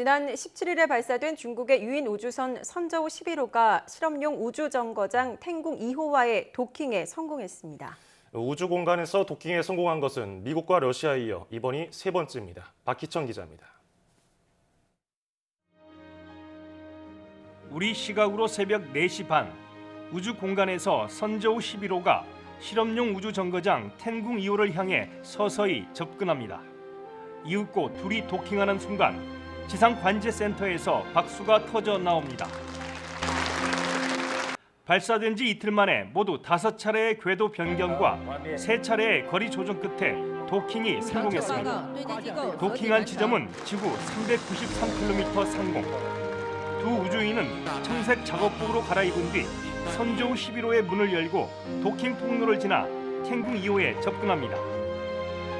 지난 17일에 발사된 중국의 유인 우주선 선저우 11호가 실험용 우주 정거장 탱궁 2호와의 도킹에 성공했습니다. 우주 공간에서 도킹에 성공한 것은 미국과 러시아에 이어 이번이 세 번째입니다. 박희천 기자입니다. 우리 시각으로 새벽 4시 반 우주 공간에서 선저우 11호가 실험용 우주 정거장 텐궁 2호를 향해 서서히 접근합니다. 이윽고 둘이 도킹하는 순간 지상 관제 센터에서 박수가 터져 나옵니다. 발사된 지 이틀 만에 모두 다섯 차례의 궤도 변경과 세 차례의 거리 조정 끝에 도킹이 성공했습니다. 도킹한 지점은 지구 393km 상공. 두 우주인은 청색 작업복으로 갈아입은 뒤 선저우 11호의 문을 열고 도킹 통로를 지나 탱궁 2호에 접근합니다.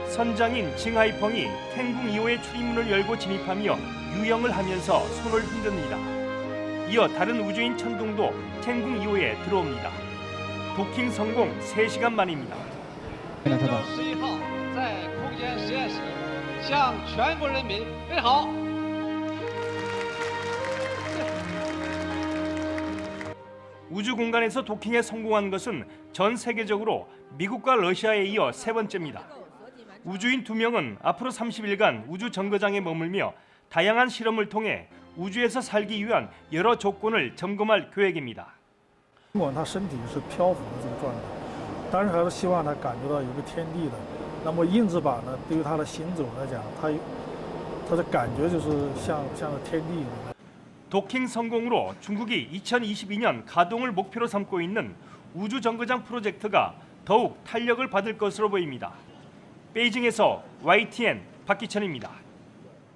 선장인 징하이펑이 탱궁 2호의 출입문을 열고 진입하며 유영을 하면서 손을 흔듭니다. 이어 다른 우주인 천둥도 탱궁 2호에 들어옵니다. 도킹 성공 3시간 만입니다. 非常特棒。十一号在空间实验室向全国人民问好。 우주 공간에서 도킹에 성공한 것은 전 세계적으로 미국과 러시아에 이어 세 번째입니다. 우주인 두 명은 앞으로 30일간 우주 정거장에 머물며 다양한 실험을 통해 우주에서 살기 위한 여러 조건을 점검할 계획입니다. 尽管他身体是漂浮的这个状态，但是还是希望他感觉到有个天地的。那么硬质版呢，对于他的行走来讲，他他的感觉就是像像个天地一样。 도킹 성공으로 중국이 2022년 가동을 목표로 삼고 있는 우주 정거장 프로젝트가 더욱 탄력을 받을 것으로 보입니다. 베이징에서 YTN 박기천입니다.